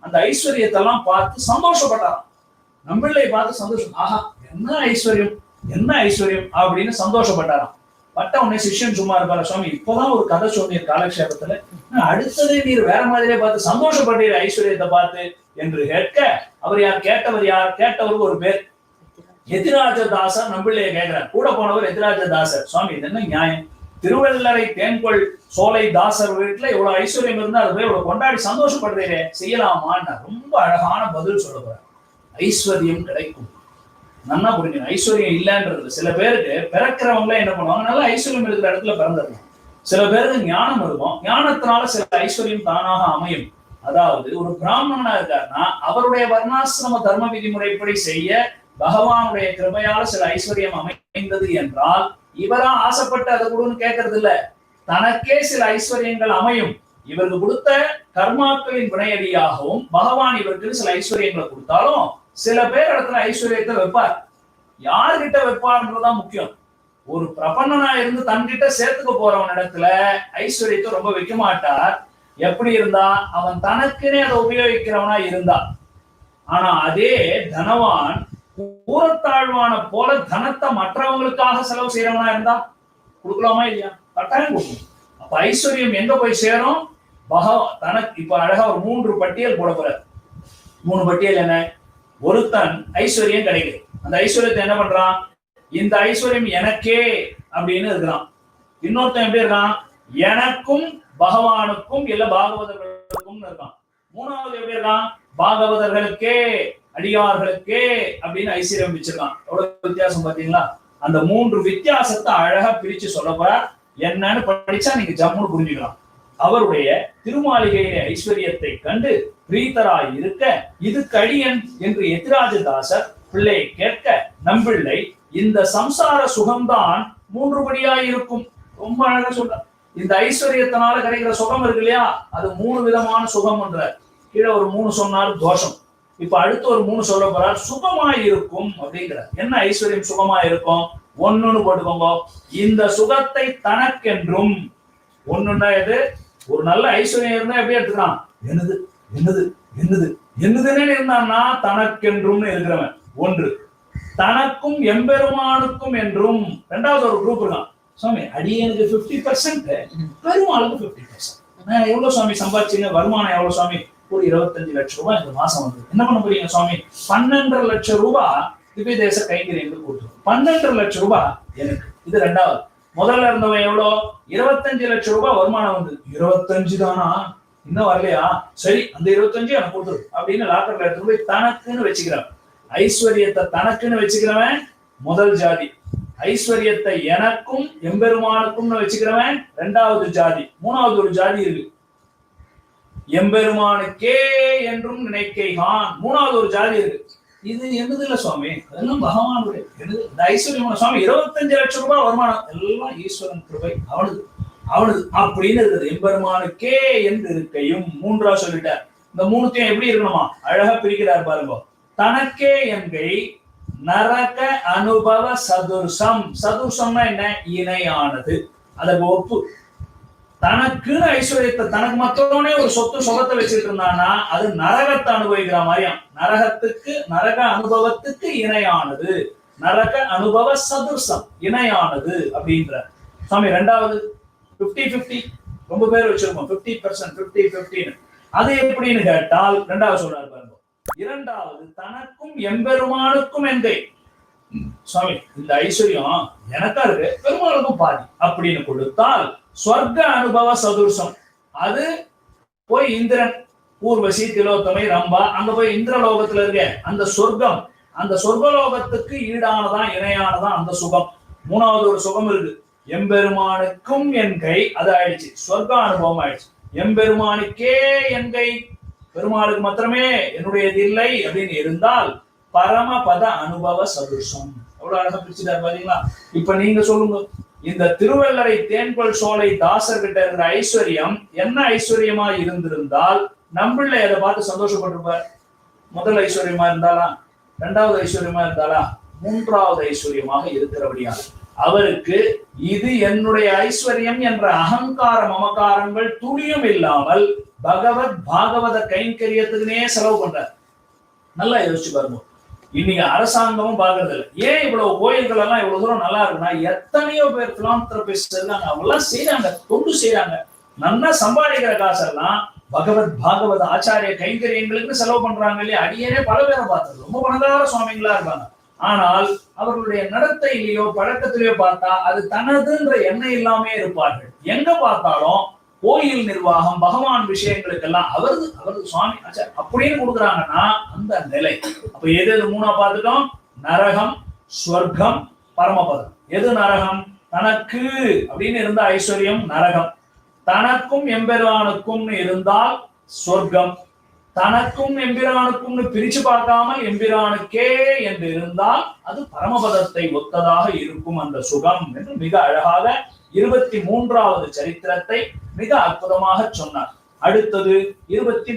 அந்த ஐஸ்வர்யத்தெல்லாம் பார்த்து சந்தோஷப்பட்டாராம். நம்பிள்ளை பார்த்து சந்தோஷம். ஆஹா என்ன ஐஸ்வர்யம்? என்ன ஐஸ்வர்யம்? அப்படின்னு சந்தோஷப்பட்டாராம். பட்ட உடனே சிஷ்யன் சும்மா இருப்பாரு சுவாமி இப்பதான் ஒரு கதை சொன்னீர் காலக்ஷேபத்துல. அடுத்ததே நீர் வேற மாதிரியே பார்த்து சந்தோஷப்பட்டீர் ஐஸ்வர்யத்தை பார்த்து என்று கேட்க அவர் யார்? கேட்டவர் யார்? கேட்டவர் ஒரு பேர். எதிராஜ தாசர் நம்பிள்ளைய கேட்கிறார். கூட போனவர் எதிராஜ தாசர் சுவாமி இது என்ன நியாயம்? திருவள்ளரை தேன்கொள் சோலை தாசர் வீட்டுல இவ்வளவு ஐஸ்வர்யம் இருந்தா அது போய் இவ்வளவு கொண்டாடி சந்தோஷப்படுறீரே செய்யலாமான்னு ரொம்ப அழகான பதில் சொல்ல போறேன் ஐஸ்வர்யம் கிடைக்கும். நல்லா புரிஞ்சுங்க. ஐஸ்வர்யம் இல்லைன்றது சில பேருக்கு பிறக்கிறவங்களே என்ன பண்ணுவாங்க? நல்லா ஐஸ்வர்யம் இருக்கிற இடத்துல பிறந்துடலாம். சில பேருக்கு ஞானம் இருக்கும். ஞானத்தினால சில ஐஸ்வர்யம் தானாக அமையும். அதாவது ஒரு பிராமணனா இருக்காருன்னா அவருடைய வர்ணாசிரம தர்ம விதிமுறைப்படி செய்ய பகவானுடைய கிருபையால சில ஐஸ்வர்யம் அமைந்தது என்றால் இவரா ஆசைப்பட்டு அதை கொடுன்னு கேட்கறது இல்ல தனக்கே சில ஐஸ்வர்யங்கள் அமையும். இவருக்கு கொடுத்த கர்மாக்களின் வினையடியாகவும் பகவான் இவருக்கு சில ஐஸ்வர்யங்களை கொடுத்தாலும் சில பேர் இடத்துல ஐஸ்வர்யத்தை வைப்பார். யார்கிட்ட வைப்பார்ன்றதுதான் முக்கியம். ஒரு பிரபன்னனா இருந்து தன்கிட்ட சேர்த்துக்க போறவன் இடத்துல ஐஸ்வர்யத்தை ரொம்ப வைக்க மாட்டார். எப்படி இருந்தா அவன் தனக்குனே அதை உபயோகிக்கிறவனா இருந்தா ஆனா அதே தனவான் ஊரத்தாழ்வான போல தனத்தை மற்றவங்களுக்காக செலவு செய்யறவனா இருந்தா கொடுக்கலாமா இல்லையா? கட்டாயம் கொடுக்கணும். அப்ப ஐஸ்வர்யம் எங்க போய் சேரும்? பகவ தனக்கு இப்ப அழகா ஒரு மூன்று பட்டியல் போட போற மூணு பட்டியல் என்ன? ஒருத்தன் ஐஸ்வர்யம் கிடைக்குது. அந்த ஐஸ்வர்யத்தை என்ன பண்றான்? இந்த ஐஸ்வர்யம் எனக்கே அப்படின்னு இருக்கிறான். இன்னொருத்தன் எப்படி இருக்கான்? எனக்கும் பகவானுக்கும் இல்ல பாகவதர்களுக்கும் இருக்கான். மூணாவது எப்படி இருக்கான்? பாகவதர்களுக்கே அடியார்களுக்கே அப்படின்னு ஐஸ்வர்யம் வச்சிருக்கான் எவ்வளவு வித்தியாசம் பாத்தீங்களா அந்த மூன்று வித்தியாசத்தை அழகா பிரிச்சு சொல்ல என்னன்னு படிச்சா நீங்க ஜம்முன்னு புரிஞ்சுக்கலாம். அவருடைய திருமாளிகையிலே ஐஸ்வர்யத்தை கண்டு பிரீத்தராய் இருக்க இது கடியன் என்று எத்திராஜதாசர் பிள்ளையை கேட்க நம்பிள்ளை இந்த சம்சார சுகம்தான் மூன்றுபடியாய் இருக்கும். ரொம்ப அழகா சொல்ற இந்த ஐஸ்வர்யத்தினால கிடைக்கிற சுகம் இருக்கு இல்லையா? அது மூணு விதமான சுகம் என்ற கீழே ஒரு மூணு சொன்னாலும் தோஷம். இப்ப அடுத்து ஒரு மூணு சொல்ல போறார் சுகமாய் இருக்கும் அப்படிங்கிறார் என்ன ஐஸ்வர்யம் சுகமாய் இருக்கும் ஒண்ணுன்னு போட்டுக்கோங்க. இந்த சுகத்தை தனக்கென்றும். ஒண்ணுன்னா எது? ஒரு நல்ல ஐஸ்வர்யம் இருந்தா எப்படி எடுத்துக்கலாம்? என்னது? என்னது? என்னது? என்னதுன்னு இருந்தான்னா தனக்கென்றும்னு இருக்கிறவன். ஒன்று தனக்கும் எம்பெருமானுக்கும் என்றும். ரெண்டாவது ஒரு குரூப் இருக்கான். சுவாமி அடியனுக்கு பிப்டி பர்சன்ட் பெருமாளுக்கு பிப்டி பர்சன்ட் எவ்வளவு சுவாமி சம்பாதிச்சீங்க? வருமானம் எவ்வளவு சுவாமி? ஒரு இருபத்தஞ்சு லட்சம் ரூபாய் இந்த மாசம் வந்தது. என்ன பண்ண போறீங்க சுவாமி? பன்னெண்டரை லட்சம் ரூபாய் திவ்ய தேச கைங்கரியங்கள் கொடுத்துரும். பன்னெண்டரை லட்சம் ரூபாய் எனக்கு. இது ரெண்டாவது. முதல்ல இருந்தவன் எவ்வளோ? இருபத்தஞ்சு லட்சம் ரூபாய் வருமானம் வந்து. இருபத்தஞ்சு தானா? இன்னும் வரலையா? சரி அந்த இருபத்தஞ்சு எனக்கு கொடுத்துரு அப்படின்னு லாக்கர்ல எடுத்து போய் தனக்குன்னு வச்சுக்கிறான். ஐஸ்வர்யத்தை தனக்குன்னு வச்சுக்கிறவன் முதல் ஜாதி. ஐஸ்வர்யத்தை எனக்கும் எம்பெருமானுக்கும்னு வச்சுக்கிறவன் ரெண்டாவது ஜாதி. மூணாவது ஒரு ஜாதி இருக்கு. எம்பெருமானுக்கே என்றும் நினைக்கைகான். மூணாவது ஒரு ஜாதி இருக்கு. இது என்னது இல்ல சுவாமி? அதெல்லாம் பகவானுடைய இந்த ஐஸ்வர்யமான சுவாமி இருபத்தஞ்சு லட்சம் ரூபாய் வருமானம். எல்லாம் ஈஸ்வரன் கிருபை. அவனது அவனது அப்படின்னு இருக்குது. எம்பெருமானுக்கே என்று இருக்கையும் மூன்றா சொல்லிட்டார். இந்த மூணுத்தையும் எப்படி இருக்கணுமா? அழகா பிரிக்கிறார் பாருங்க. தனக்கே என்கை நரக அனுபவ சதுர்சம். சதுர்சம்னா என்ன? இணையானது. அதற்கு ஒப்பு. தனக்குன்னு ஐஸ்வர்யத்தை தனக்கு மத்தவனே ஒரு சொத்து சுகத்தை வச்சுட்டு இருந்தானா அது நரகத்தை அனுபவிக்கிற மாதிரியாம். நரகத்துக்கு நரக அனுபவத்துக்கு இணையானது. நரக அனுபவ சதுர்சம் இணையானது அப்படின்ற சுவாமி ரெண்டாவது பிப்டி பிப்டி ரொம்ப பேர் வச்சிருக்கோம். பிப்டி பர்சன்ட் பிப்டி பிப்டின்னு அது எப்படின்னு கேட்டால் ரெண்டாவது சொல்றாரு பாருங்க. இரண்டாவது தனக்கும் எம்பெருமானுக்கும் எந்தை சுவாமி இந்த ஐஸ்வர்யம் எனக்கா இருக்கு பெருமாளுக்கும் பாதி. அப்படின்னு கொடுத்தால் ஸ்வர்க்க அனுபவ சதுர்சம். அது போய் இந்திரன் ஊர்வசி திலோத்தமை ரம்பா அங்க போய் இந்திரலோகத்துல இருக்க அந்த சொர்க்கம். அந்த சொர்க்கலோகத்துக்கு ஈடானதான் இணையானதான் அந்த சுகம். மூணாவது ஒரு சுகம் இருக்கு. எம்பெருமானுக்கும் என் கை அது ஆயிடுச்சு. சொர்க்க அனுபவம் ஆயிடுச்சு. எம்பெருமானுக்கே என் கை. பெருமாளுக்கு மாத்திரமே என்னுடையது இல்லை அப்படின்னு இருந்தால் பரமபத அனுபவ சதுர்சம் எவ்வளவு அழகா பிரிச்சுட்டாரு பாத்தீங்களா? இப்ப நீங்க சொல்லுங்க இந்த திருவள்ளரை தேன்கொள் சோலை தாசர் கிட்ட இருக்கிற ஐஸ்வர்யம் என்ன ஐஸ்வர்யமா இருந்திருந்தால் நம்மள அதை பார்த்து சந்தோஷப்பட்டிருப்பார். முதல் ஐஸ்வர்யமா இருந்தாலா? ரெண்டாவது ஐஸ்வர்யமா இருந்தாலா? மூன்றாவது ஐஸ்வர்யமாக இருக்கிறபடியால். அவருக்கு இது என்னுடைய ஐஸ்வர்யம் என்ற அகங்கார மமகாரங்கள் துணியும் இல்லாமல் பகவத் பாகவத கைங்கரியத்துக்குனே செலவு பண்றார். நல்லா யோசிச்சு பாருங்க. இன்னைக்கு அரசாங்கமும் பாக்குறது இல்லை ஏன் இவ்வளவு கோயில்கள் எல்லாம் இவ்வளவு தூரம் நல்லா இருக்குன்னா எத்தனையோ பேர் பிலாந்திரபிஸ்ட் இருக்காங்க. அவெல்லாம் செய்யறாங்க தொண்டு செய்யறாங்க நல்லா சம்பாதிக்கிற காசெல்லாம் பகவத் பாகவத ஆச்சாரிய கைங்கரியங்களுக்கு செலவு பண்றாங்க இல்லையா? அடியேனே பல பேரை பார்த்தது ரொம்ப பணக்கார சுவாமிகளா இருப்பாங்க ஆனால் அவர்களுடைய நடத்தையிலேயோ பழக்கத்திலேயோ பார்த்தா அது தனதுன்ற எண்ணம் இல்லாமே இருப்பார்கள். எங்க பார்த்தாலும் கோயில் நிர்வாகம் பகவான் விஷயங்களுக்கெல்லாம் அவரது அவரது சுவாமி ஆச்சார் அப்படின்னு கொடுக்குறாங்கன்னா அந்த நிலை. அப்ப எது எது மூணா பார்த்துட்டோம்? நரகம் ஸ்வர்க்கம் பரமபதம். எது நரகம்? தனக்கு அப்படின்னு இருந்த ஐஸ்வர்யம் நரகம். தனக்கும் எம்பெருமானுக்கும்னு இருந்தால் சொர்க்கம் தனக்கும் எம்பிரானுக்கும்னு பிரிச்சு பார்க்காமல் எம்பிரானுக்கே என்று இருந்தால் அது பரமபதத்தை ஒத்ததாக இருக்கும் அந்த சுகம் என்று மிக அழகாக இருபத்தி மூன்றாவது சரித்திரத்தை மிக அற்புதமாக சொன்னார். அடுத்தது இருபத்தி